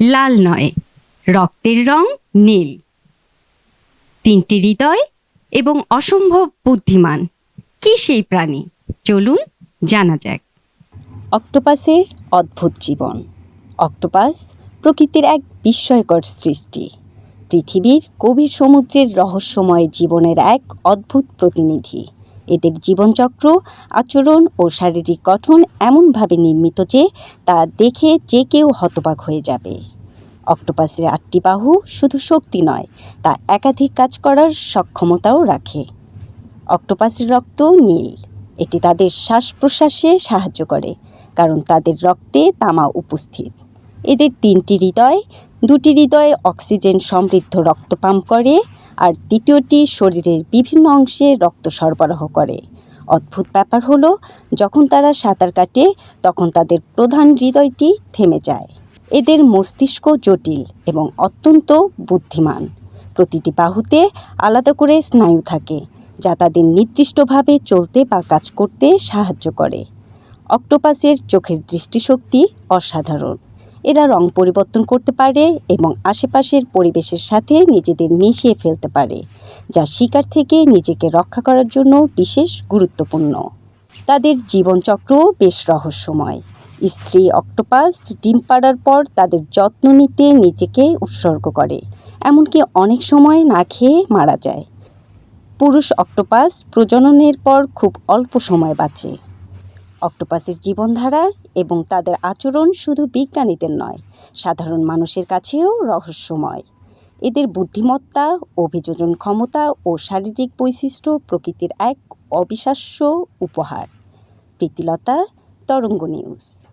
লাল নয়, রক্তের রং নীল। তিনটি হৃদয় এবং অসম্ভব বুদ্ধিমান। কি সেই প্রাণী? চলুন জানা যাক। অক্টোপাসের অদ্ভুত জীবন। অক্টোপাস প্রকৃতির এক বিস্ময়কর সৃষ্টি। পৃথিবীর গভীর সমুদ্রের রহস্যময় জীবনের এক অদ্ভুত প্রতিনিধি। এদের জীবনচক্র, আচরণ ও শারীরিক গঠন এমনভাবে নির্মিত যে তা দেখে যে কেউ হতবাক হয়ে যাবে। অক্টোপাসের আটটি বাহু শুধু শক্তি নয়, তা একাধিক কাজ করার সক্ষমতাও রাখে। অক্টোপাসের রক্ত নীল, এটি তাদের শ্বাস প্রশ্বাসে সাহায্য করে, কারণ তাদের রক্তে তামা উপস্থিত। এদের তিনটি হৃদয়, দুটি হৃদয়ে অক্সিজেন সমৃদ্ধ রক্ত পাম্প করে আর তৃতীয়টি শরীরের বিভিন্ন অংশে রক্ত সরবরাহ করে। অদ্ভুত ব্যাপার হলো, যখন তারা সাঁতার কাটে, তখন তাদের প্রধান হৃদয়টি থেমে যায়। এদের মস্তিষ্ক জটিল এবং অত্যন্ত বুদ্ধিমান। প্রতিটি বাহুতে আলাদা করে স্নায়ু থাকে, যা তাদের নির্দিষ্টভাবে চলতে বা কাজ করতে সাহায্য করে। অক্টোপাসের চোখের দৃষ্টিশক্তি অসাধারণ। এরা রং পরিবর্তন করতে পারে এবং আশেপাশের পরিবেশের সাথে নিজেদের মিশিয়ে ফেলতে পারে, যা শিকার থেকে নিজেকে রক্ষা করার জন্য বিশেষ গুরুত্বপূর্ণ। তাদের জীবনচক্র বেশ রহস্যময়। স্ত্রী অক্টোপাস ডিম পাড়ার পর তাদের যত্ন নিতে নিজেকে উৎসর্গ করে, এমনকি অনেক সময় না খেয়ে মারা যায়। পুরুষ অক্টোপাস প্রজননের পর খুব অল্প সময় বাঁচে। অক্টোপাসের জীবনধারা এবং তাদের আচরণ শুধু বিজ্ঞানীদের নয়, সাধারণ মানুষের কাছেও রহস্যময়। এদের বুদ্ধিমত্তা, অভিযোজন ক্ষমতা ও শারীরিক বৈশিষ্ট্য প্রকৃতির এক অবিশ্বাস্য উপহার। প্রীতিলতা, তরঙ্গ নিউজ।